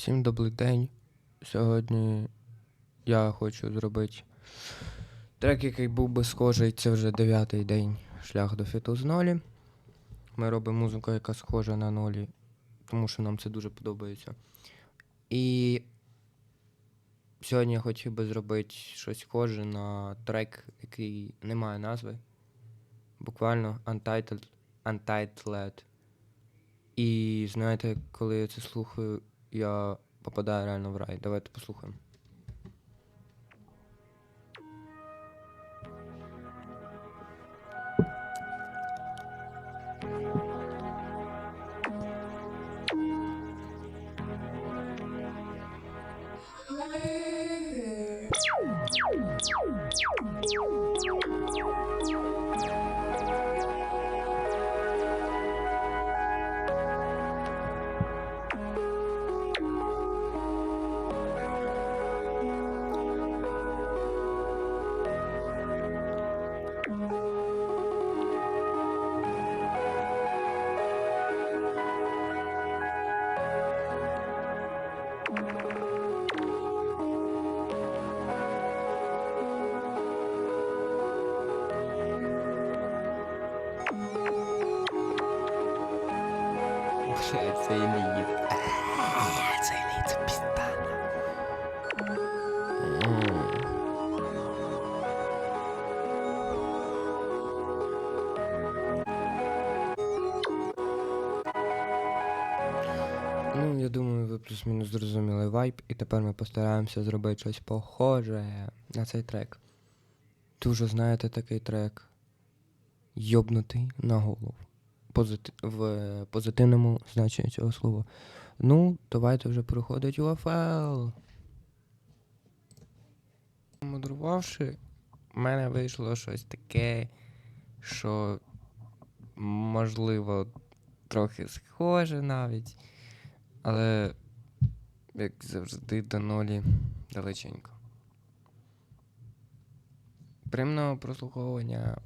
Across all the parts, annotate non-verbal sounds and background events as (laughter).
Всім добрий день. Сьогодні я хочу зробити трек, який був би схожий. Це вже дев'ятий день шлях до фіту з нолі. Ми робимо музику, яка схожа на нолі, тому що нам це дуже подобається. І сьогодні я хотів би зробити щось схоже на трек, який не має назви. Буквально Untitled. Untitled. І знаєте, коли я це слухаю, я попадаю реально в рай. Давайте послухаємо. Ну, я думаю, ви плюс-мінус зрозуміли вайб, і тепер ми постараємося зробити щось похоже на цей трек. Дуже знаєте такий трек. Йобнутий на голову. Позити... В позитивному значенні цього слова. Ну, давайте вже переходить у АФЛ. Мудрувавши, в мене вийшло щось таке, що можливо трохи схоже навіть. Але, як завжди, до нолі далеченько. Приємного прослуховування.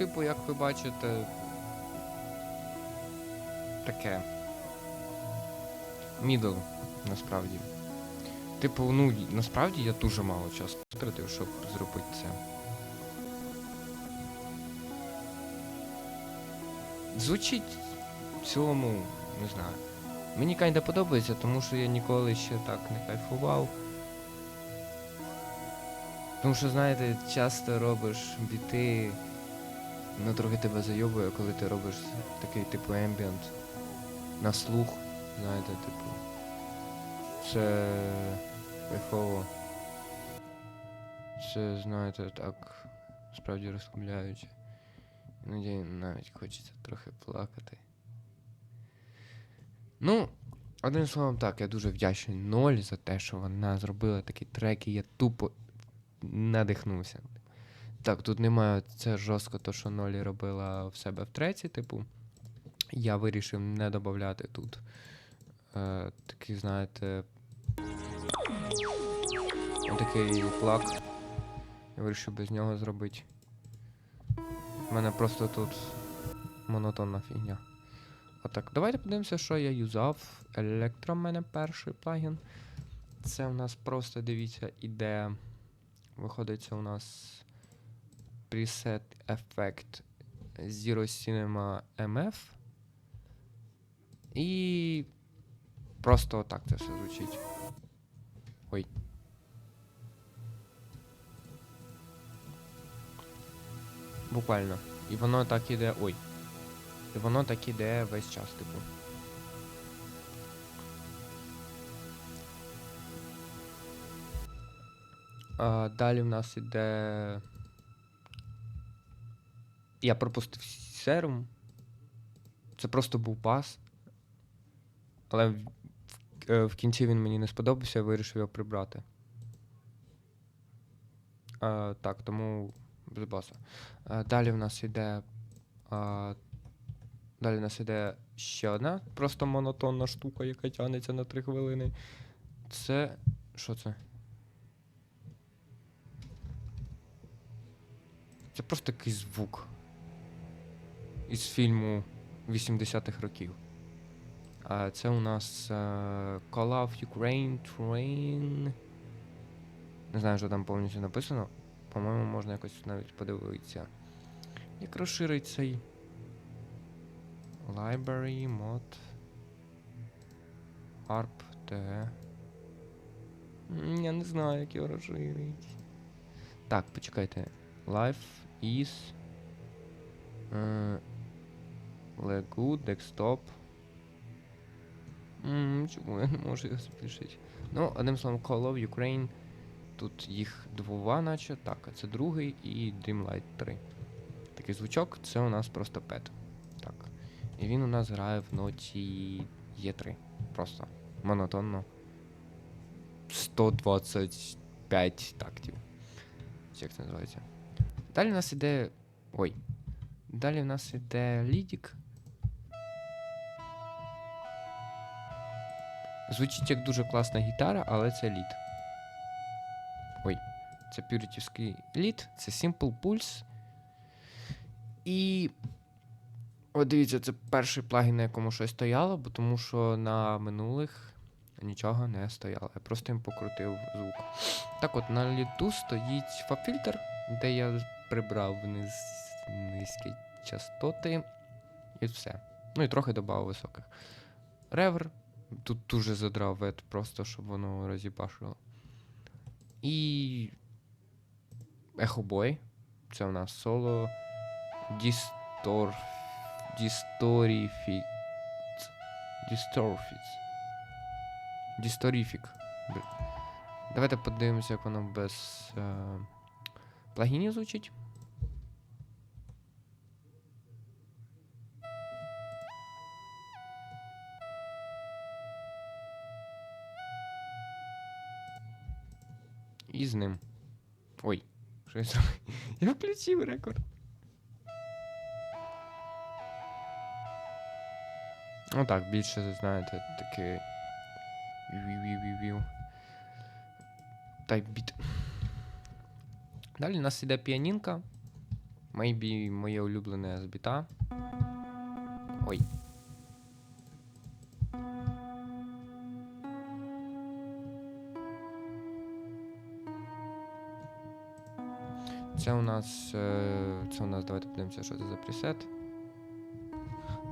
Типу, як ви бачите, таке. Мідл, насправді. Типу, ну, насправді я дуже мало часу втратив, щоб зробити це. Звучить в цілому, не знаю. Мені kinda подобається, тому що я ніколи ще так не кайфував. Тому що, знаєте, часто робиш біти, ну трохи тебе зайобує, коли ти робиш такий типу ембієнт на слух, знаєте, типу. Це кайфово. Це, знаєте, так справді розслабляюче. Іноді навіть хочеться трохи плакати. Ну, одним словом, так, я дуже вдячний Ноль за те, що вона зробила такі треки, я тупо надихнувся. Так, тут немає це жорстко, то, що Нолі робила в себе в треці, типу. Я вирішив не додати тут. Е, такий, знаєте. Такий плак. Я вирішив без нього зробити. У мене просто тут монотонна фігня. Отак, давайте подивимося, що я юзав. Електро в мене перший плагін. Це у нас просто, дивіться, іде. Виходить, це у нас preset effect Zero Cinema MF. І просто отак це все звучить. Ой. Буквально. І воно так іде. Ой. І воно так іде весь час, типу. А, далі в нас іде. Я пропустив серум. Це просто був пас. Але в, в, е, в кінці він мені не сподобався, я вирішив його прибрати. А, так, тому без баса. А, далі в нас іде. А, далі в нас іде ще одна просто монотонна штука, яка тягнеться на 3 хвилини. Це. Що це? Це просто якийсь звук із фільму 80-х років. А це у нас е, Call of Ukraine Train. Не знаю, що там повністю написано. По-моєму, можна якось навіть подивитися. Як розширить цей Library mod ARP TG. Я не знаю, як його розширить. Так, почекайте. Life is е, Legu, Desktop. Чому я не можу його збільшити? Ну, одним словом, Call of Ukraine. Тут їх двова, наче. Так, а це другий і Dreamlight 3. Такий звучок, це у нас просто пет. Так. І він у нас грає в ноті Є3. Просто монотонно. 125 тактів. Як це називається? Далі у нас іде. Ой. Далі у нас іде лідік. Звучить як дуже класна гітара, але це лід. Ой, це пюрітівський лід, це Simple Pulse. І. От дивіться, це перший плагін, на якому щось стояло, бо тому що на минулих нічого не стояло. Я просто їм покрутив звук. Так от, на ліду стоїть фабфільтр, де я прибрав вниз низькі частоти. І все. Ну і трохи додав високих. Ревер. Тут дуже задрав вет, просто щоб воно розібашило. І. Ехобой. Це у нас соло. Дістор. Дісторіфіт. Дісторфіц. Дісторіфік. Давайте подивимося, як воно без е, плагінів звучить. З ним. Ой, що я зробив? (laughs) Я включив рекорд. Ну так, більше, знаєте, таке. Вів-вів-вів-вів. Тайп біт. Далі у нас іде піанінка. Maybe моє улюблене з біта. Ой. Це у нас. е, Це у нас. Давайте подивимося, що це за пресет.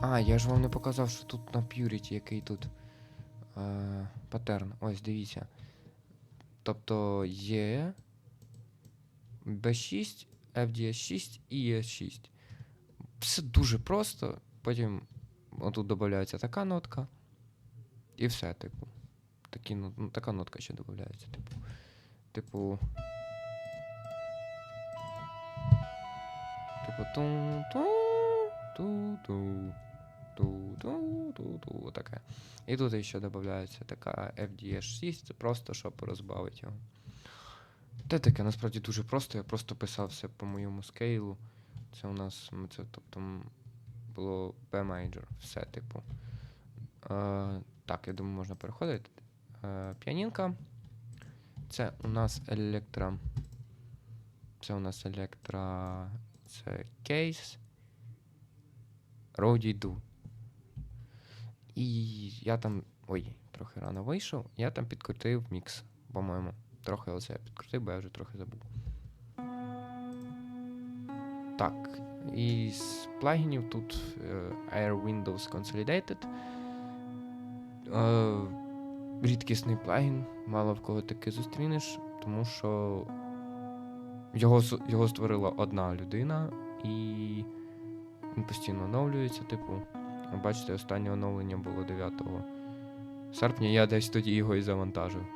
А, я ж вам не показав, що тут на Purity який тут е, паттерн. Ось, дивіться. Тобто є B6, FDS6 і ES6. Все дуже просто. Потім отут додається така нотка. І все, типу. Такі, ну, ну, така нотка ще додається, типу. Типу. Типу ту ту ту ту ту ту ту ту таке. І тут ще додається така FDS6, це просто щоб розбавити його. Те таке насправді дуже просто, я просто писав все по моєму скейлу. Це у нас це, тобто, було B major, все, типу. Е, так, я думаю, можна переходити. Е, піанінка. Це у нас електро. Це у нас електро. Це кейс. Ду. І я там. Ой, трохи рано вийшов. Я там підкрутив мікс, по-моєму. Трохи оце я підкрутив, бо я вже трохи забув. Так. І з плагінів тут е, Air Windows Consolidated. Е, рідкісний плагін, мало в кого таки зустрінеш, тому що його, його створила одна людина, і він постійно оновлюється, типу. Бачите, останнє оновлення було 9 серпня, я десь тоді його і завантажив.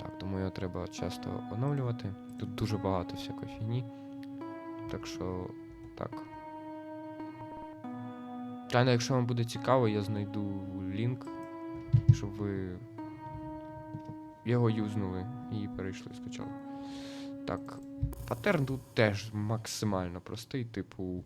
Так, тому його треба часто оновлювати. Тут дуже багато всякої фігні. Так що, так. Та, ну, якщо вам буде цікаво, я знайду лінк, щоб ви його юзнули і перейшли, скачали. Так, паттерн тут теж максимально простий, типу.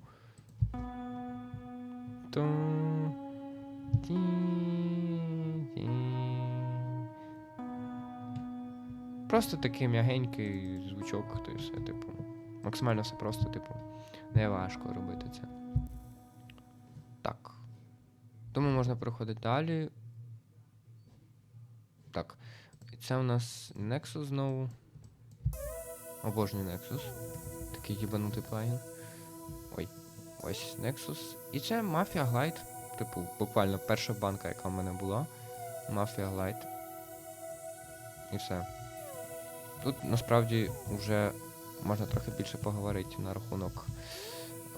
Просто такий м'ягенький звучок, то і все, типу. Максимально все просто, типу. Не важко робити це. Так. Тому можна переходити далі. Так. Це у нас Nexus знову. Обожнюю Nexus. Такий їбанутий плагін. Ой. Ось Nexus. І це Mafia Glide. Типу, буквально перша банка, яка в мене була. Mafia Glide. І все. Тут насправді вже можна трохи більше поговорити на рахунок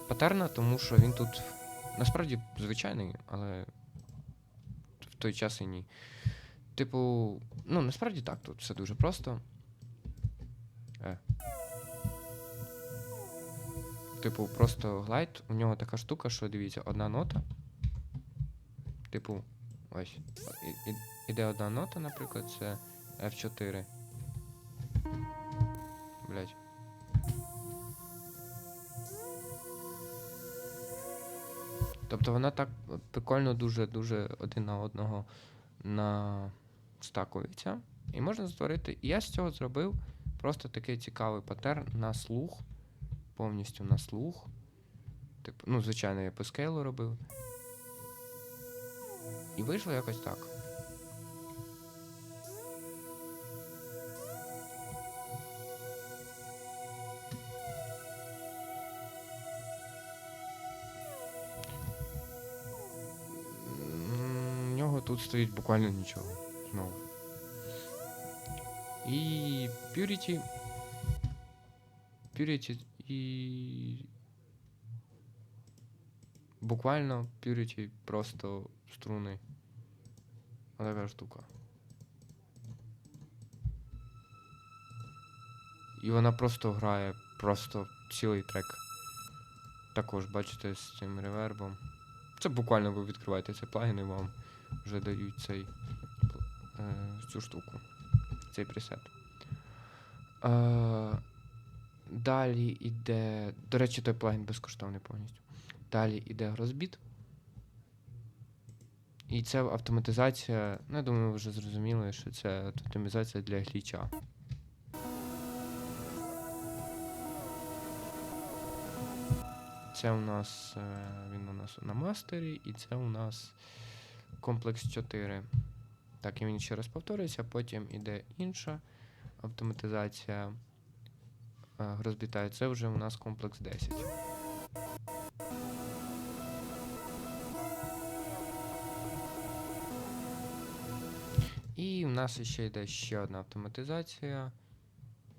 патерна, тому що він тут насправді звичайний, але в той час і ні. Типу, ну насправді так, тут все дуже просто. Е. Типу, просто глайд, у нього така штука, що дивіться, одна нота. Типу, ось. Іде одна нота, наприклад, це F4. Блять. Тобто вона так прикольно дуже-дуже один на одного на настакується. І можна створити. І я з цього зробив просто такий цікавий паттерн на слух. Повністю на слух. Типу, ну, звичайно, я по скейлу робив. І вийшло якось так. В нього тут стоїть буквально нічого. Знову. І Purity. Purity і. Буквально Purity просто струни. Така штука. І вона просто грає просто цілий трек. Також бачите з цим ревербом. Це буквально ви відкриваєте цей плагін і вам вже дають цей, е, цю штуку, цей пресет. Е, далі йде. До речі, той плагін безкоштовний повністю. Далі йде Grosbeat. І це автоматизація. Ну, я думаю, ви вже зрозуміли, що це автоматизація для гліча. Це у нас е, він у нас на мастері, і це у нас комплекс 4. Так, і він ще раз повторюється, потім іде інша автоматизація. е, Розбітає. Це вже у нас комплекс 10. І в нас ще йде ще одна автоматизація.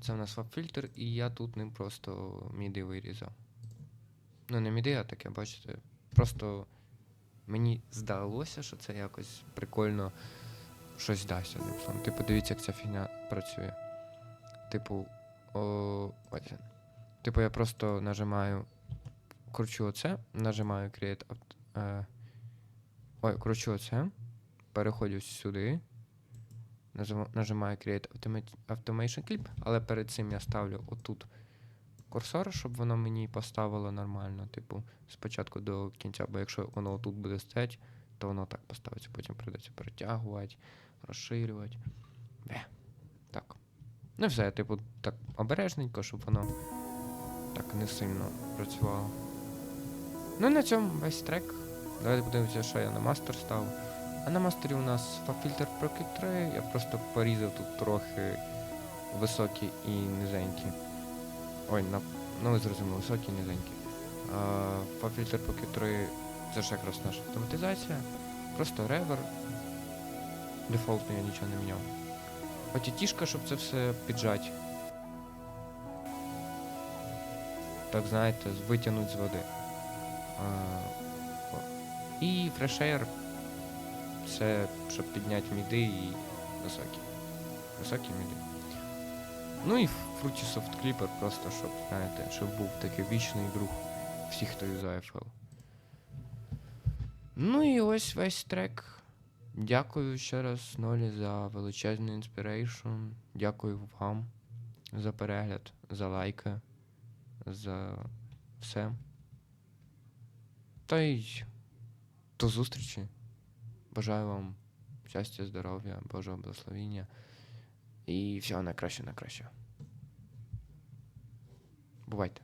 Це у нас фаб-фільтр, і я тут ним просто міди вирізав. Ну, не міди, а таке, бачите. Просто мені здалося, що це якось прикольно щось дасть одним словом. Типу, дивіться, як ця фігня працює. Типу, о, ось. Типу, я просто нажимаю, кручу оце, нажимаю Create е, Ой, кручу оце, переходжу сюди. Нажимаю Create Automation Clip, але перед цим я ставлю отут курсор, щоб воно мені поставило нормально, типу, спочатку до кінця, бо якщо воно отут буде стоять, то воно так поставиться, потім прийдеться перетягувати, розширювати. Бе. Так. Ну все, типу, так обережненько, щоб воно так не сильно працювало. Ну і на цьому весь трек. Давайте подивимося, що я на мастер став. А на мастері у нас фільтр Pro 3. Я просто порізав тут трохи високі і низенькі. Ой, на... ну ви зрозуміли, високі і низенькі. А, фільтр Pro 3 це ж якраз наша автоматизація. Просто ревер. Дефолтно я нічого не міняв. От тішка, щоб це все піджать. Так знаєте, витягнуть з води. А, о. і фрешер це щоб підняти міди і високі. Високі міди. Ну і Fruity Soft Clipper просто, щоб, знаєте, щоб був такий вічний друг всіх, хто юзає FL. Ну і ось весь трек. Дякую ще раз Нолі за величезний інспірейшн. Дякую вам за перегляд, за лайки, за все. Та й до зустрічі. Бажаю вам щастя, здоров'я, Божого благословіння і всього найкраще найкращого. Бувайте.